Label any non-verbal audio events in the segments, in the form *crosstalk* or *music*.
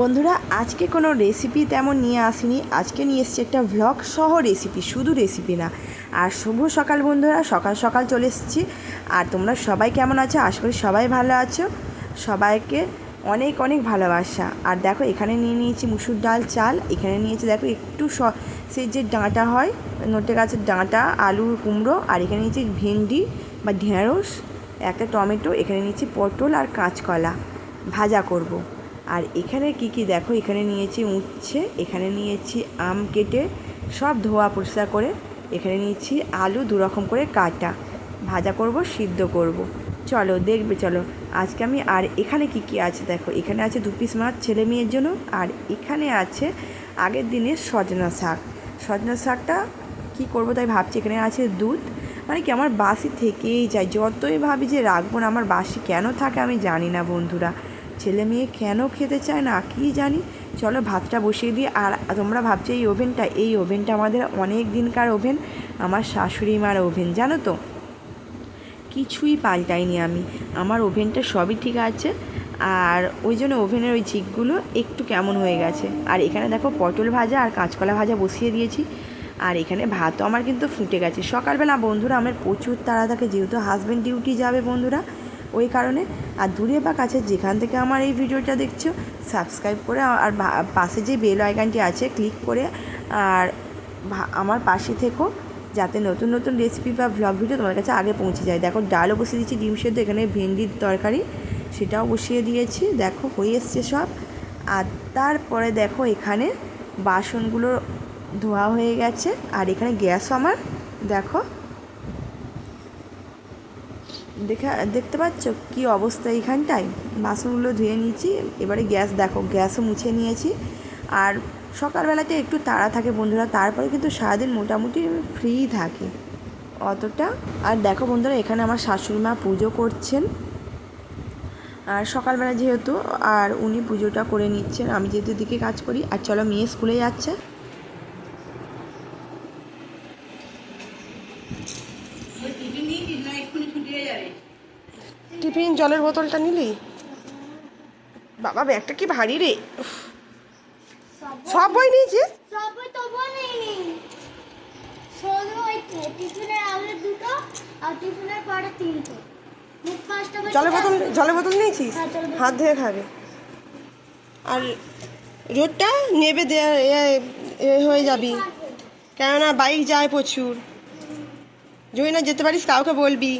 বন্ধুরা, আজকে কোনো রেসিপি তেমন নিয়ে আসিনি। আজকে নিয়ে এসেছি একটা ভ্লগ সহ রেসিপি শুধু রেসিপি না। আর শুভ সকাল বন্ধুরা, সকাল সকাল চলে এসেছি। আর তোমরা সবাই কেমন আছো? আশা করি সবাই ভালো আছো। সবাইকে অনেক অনেক ভালোবাসা। আর দেখো, এখানে নিয়ে নিয়েছি মুসুর ডাল, চাল। এখানে নিয়েছি দেখো, একটু স সেই যে ডাঁটা হয়, নোটে গাছের ডাঁটা আলু কুমড়ো। আর এখানে নিয়েছি ভেন্ডি বা ঢেঁড়স, একটা টমেটো। এখানে নিয়েছি পটল আর কাঁচকলা। ভাজা করব। আর এখানে কি কি দেখো? এখানে নিয়েছি উচ্ছে, এখানে নিয়েছি আম কেটে সব ধোয়া পরিষ্কার করে, এখানে নিয়েছি আলু দু রকম করে কাটা। ভাজা করব, সিদ্ধ করব। চলো, দেখবে, চলো। আজকে আমি আর এখানে কি কি আছে দেখো? এখানে আছে দু পিস মাছ ছেলে মেয়ের জন্য, আর এখানে আছে আগের দিনের সজনা শাক। সজনা শাকটা কি করব তাই ভাবছি, এখানে আছে দুধ। মানে কি, আমার বাসি থেকেই যায়। যতই ভাবি যে রাখব না, আমার বাসি কেন থাকে আমি জানি না, বন্ধুরা। ছেলে মেয়ে কেন খেতে চায় না, কি জানি। চলো ভাতটা বসিয়ে দিই। আর তোমরা ভাবছ এই ওভেনটা এই ওভেনটা আমাদের অনেক দিনকার ওভেন, আমার শাশুড়ি মার ওভেন, জানো তো? কিছুই পাল্টাইনি আমি। আমার ওভেনটা সবই ঠিক আছে। আর ওই জন্য ওভেনের ওই ঝিকগুলো একটু কেমন হয়ে গেছে। আর এখানে দেখো পটল ভাজা আর কাঁচকলা ভাজা বসিয়ে দিয়েছি। আর এখানে ভাতও আমার কিন্তু ফুটে গেছে। সকালবেলা বন্ধুরা, আমার প্রচুর তাড়া থাকে যেহেতু হাজব্যান্ড ডিউটি যাবে বন্ধুরা ওই কারণে। আর দূরে বা কাছে যেখান থেকে আমার এই ভিডিওটা দেখছ সাবস্ক্রাইব করে আর পাশে যে বেল আইকনটি আছে ক্লিক করে আর আমার পাশে থেকো, যাতে নতুন নতুন রেসিপি বা ভ্লগ ভিডিও তোমার কাছে আগে পৌঁছে যায়। দেখো, ডালও বসিয়ে দিচ্ছি ডিম সেদ্ধ, এখানে ভেন্ডির তরকারি, সেটাও বসিয়ে দিয়েছি। দেখো, হয়ে এসছে সব। আর তারপরে দেখো, এখানে বাসনগুলো ধোয়া হয়ে গেছে। আর এখানে গ্যাসও আমার, দেখো। দেখা, দেখতে পাচ্ছ কি অবস্থা এইখানটায়? বাসনগুলো ধুয়ে নিয়েছি, এবারে গ্যাস দেখো, গ্যাসও মুছে নিয়েছি। আর সকালবেলাতে একটু তাড়া থাকে বন্ধুরা, তারপরে কিন্তু সারাদিন মোটামুটি ফ্রি থাকে অতটা। আর দেখো বন্ধুরা, এখানে আমার শাশুড়ি মা পুজো করছেন। আর সকালবেলা যেহেতু, আর উনি পুজোটা করে নিচ্ছেন, আমি যেহেতু দিকে কাজ করি, আর চলো মেয়ে স্কুলে যাচ্ছে। টিফিন জলের বোতলটা নিলি? বাবা ব্যাগটা কি ভারী রে। সব বই নিয়েছিস? সবই তো বলিনি শুধু ওই টিফিনের আগে দুটো আর টিফিনের পরে তিনটে। মুখ পাঁচটা বাজে জলের বোতল জলের বোতল নিয়েছিস? হ্যাঁ। হাত ধুয়ে খাবে। আর রোডটা নেবে দে- এ- এ হয়ে যাবি। কেননা বাইক যায় প্রচুর। যদি না যেতে পারিস কাউকে বলবি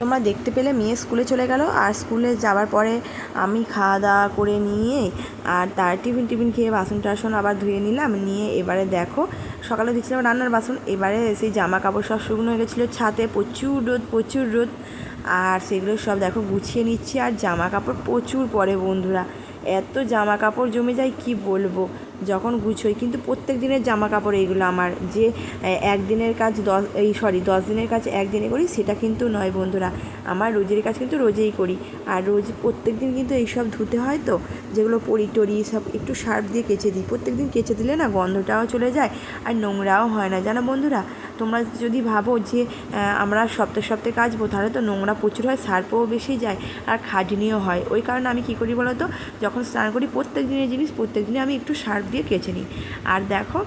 তোমরা দেখতে পেলে মেয়ে স্কুলে চলে গেল আর স্কুলে যাওয়ার পরে আমি খাওয়া দাওয়া করে নিয়ে আর তার টিফিন টিফিন খেয়ে বাসন টাসন আবার ধুয়ে নিলাম। নিয়ে এবারে দেখো, সকালে দিচ্ছিলাম রান্নার বাসন, এবারে সেই জামা কাপড় সব শুকনো হয়ে গেছিল ছাতে প্রচুর রোদ প্রচুর রোদ। আর সেগুলো সব দেখো গুছিয়ে নিচ্ছি আর জামা কাপড় প্রচুর পরে বন্ধুরা। এত জামা কাপড় জমে যায়, কি বলব? যখন গুছোই, কিন্তু প্রত্যেক দিনের জামা কাপড় এইগুলো আমার। যে একদিনের কাজ দশ, এই সরি দশ দিনের কাজ একদিনে করি, সেটা কিন্তু নয় বন্ধুরা। আমার রোজের কাজ কিন্তু রোজেই করি। আর রোজ প্রত্যেক দিন কিন্তু এইসব ধুতে হয় তো, যেগুলো পরি টরি সব একটু সার্ফ দিয়ে কেচে দিই। প্রত্যেক দিন কেচে দিলে না গন্ধটাও চলে যায়, আর নোংরাও হয় না। জানো বন্ধুরা? তোমরা যদি ভাবো যে আমরা সপ্তাহে সপ্তাহে কাচবো তাহলে তো নোংরা প্রচুর হয়, সার্পও বেশি যায় আর খাটনিও হয়। ওই কারণে আমি কী করি বলো তো যখন স্নান করি প্রত্যেক দিনের জিনিস, প্রত্যেক দিনে আমি একটু সার্ফ দিয়ে কেচে নিই। আর দেখো,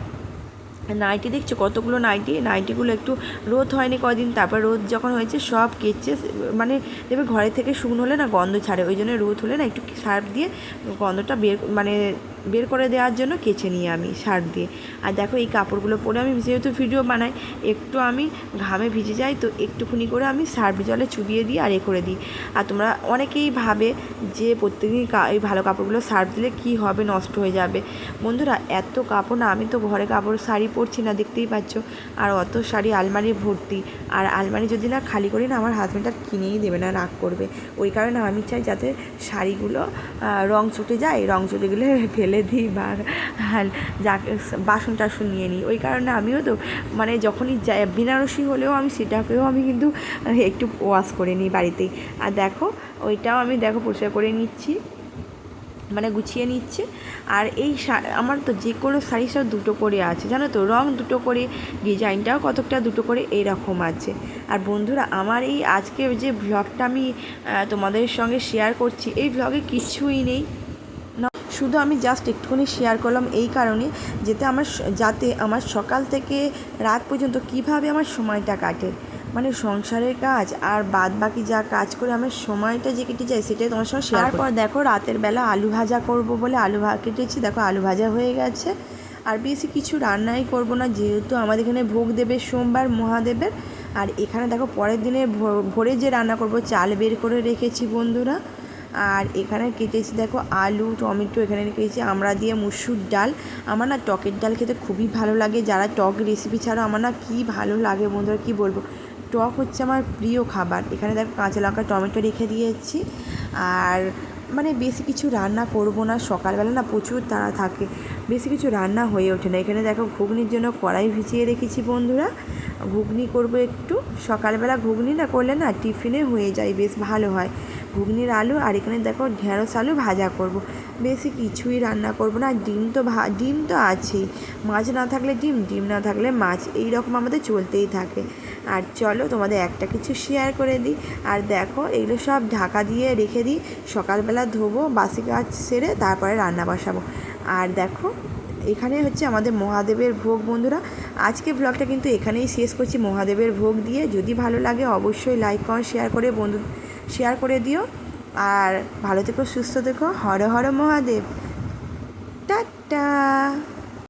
নাইটি দেখছ কতগুলো নাইটি? নাইটিগুলো একটু রোদ হয়নি কদিন, তারপর রোদ যখন হয়েছে, সব কেচে মানে দেখবে ঘরে থেকে শুকনো হলে না গন্ধ ছাড়ে, ওই জন্য রোদ হলে না একটু সার্ফ দিয়ে গন্ধটা বের মানে বের করে দেওয়ার জন্য কেচে নিই আমি সার্ফ দিয়ে। আর দেখো এই কাপড়গুলো পরে আমি যেহেতু ভিডিও বানাই, একটু আমি ঘামে ভিজে যাই, তো একটুখানি করে আমি সার্ফ জলে চুবিয়ে দিই আর এ করে দিই। আর তোমরা অনেকেই ভাবে যে প্রত্যেকদিন এই ভালো কাপড়গুলো সার্ফ দিলে কি হবে, নষ্ট হয়ে যাবে। বন্ধুরা, এত কাপড় না, আমি তো ঘরে কাপড় শাড়ি পরছি না, দেখতেই পাচ্ছ। আর অত শাড়ি আলমারি ভর্তি। আর আলমারি যদি না খালি করি না, আমার হাজব্যান্ড আর কিনেই দেবে না, রাগ করবে। ওই কারণে আমি চাই যাতে শাড়িগুলো রং চুটে যায়, রং চুটে গেলে *laughs* ফেলে দিই বা যা বাসন টাসন নিয়ে নিই। ওই কারণে আমিও তো মানে যখনই যাই, বেনারসি হলেও আমি সেটাকেও আমি কিন্তু একটু ওয়াশ করে নিই বাড়িতেই আর দেখো, ওইটাও আমি দেখো পরিষ্কার করে নিচ্ছি মানে গুছিয়ে নিচ্ছে। আর এই আমার তো যে কোনো শাড়ি সব দুটো করে আছে, জানো তো? রং দুটো করে, ডিজাইনটাও কতকটা দুটো করে এইরকম আছে। আর বন্ধুরা, আমার এই আজকে যে ব্লগটা আমি তোমাদের সঙ্গে শেয়ার করছি, এই ব্লগে কিছুই নেই। শুধু আমি জাস্ট একটুখানি শেয়ার করলাম এই কারণে যাতে আমার যাতে আমার সকাল থেকে রাত পর্যন্ত কীভাবে আমার সময়টা কাটে। মানে সংসারের কাজ আর বাদ বাকি যা কাজ করে আমার সময়টা যে কেটে যায় সেটাই তোমার সঙ্গে শেয়ার পর দেখো রাতের বেলা আলু ভাজা করব বলে আলু ভা কেটেছি। দেখো আলু ভাজা হয়ে গেছে। আর বেশি কিছু রান্নাই করব না যেহেতু আমাদের এখানে ভোগ দেবে সোমবার মহাদেবের। আর এখানে দেখো পরের দিনে ভো- ভোরে যে রান্না করব চাল বের করে রেখেছি বন্ধুরা। আর এখানে কেটেছি দেখো আলু, টমেটো, এখানে রেখেছি আমরা দিয়ে মুসুর ডাল। আমার না টকের ডাল খেতে খুবই ভালো লাগে। যারা টক রেসিপি ছাড়া, আমার না কী ভালো লাগে বন্ধুরা, কী বলব? টক হচ্ছে আমার প্রিয় খাবার। এখানে দেখো কাঁচা লঙ্কা, টমেটো রেখে দিয়েছি। আর মানে বেশি কিছু রান্না করব না, সকালবেলা না প্রচুর তাড়া থাকে। বেশি কিছু রান্না হয়ে ওঠে না। এখানে দেখো ঘুগনির জন্য কড়াই ভিজিয়ে রেখেছি বন্ধুরা। ঘুগনি করব একটু। সকালবেলা ঘুগনি না করলে না টিফিনে হয়ে যায়, বেশ ভালো হয়। ঘুগনির আলু আর এখানে দেখো ঢেঁড়স আলু ভাজা করব। বেশি কিছুই রান্না করব না, ডিম তো ভা, ডিম তো আছেই। মাছ না থাকলে ডিম ডিম না থাকলে মাছ এই রকম আমাদের চলতেই থাকে। আর চলো তোমাদের একটা কিছু শেয়ার করে দিই। আর দেখো এগুলো সব ঢাকা দিয়ে রেখে দিই, সকালবেলা ধোবো, বাসি কাজ সেরে তারপরে রান্না বসাবো। আর দেখো এখানে হচ্ছে আমাদের মহাদেবের ভোগ বন্ধুরা। আজকে ব্লগটা কিন্তু এখানেই শেষ করছি মহাদেবের ভোগ দিয়ে। যদি ভালো লাগে অবশ্যই লাইক কমেন্ট শেয়ার করে বন্ধু শেয়ার করে দিও। আর ভালো থেকো সুস্থ থেকো। হর হর মহাদেব। টাটা।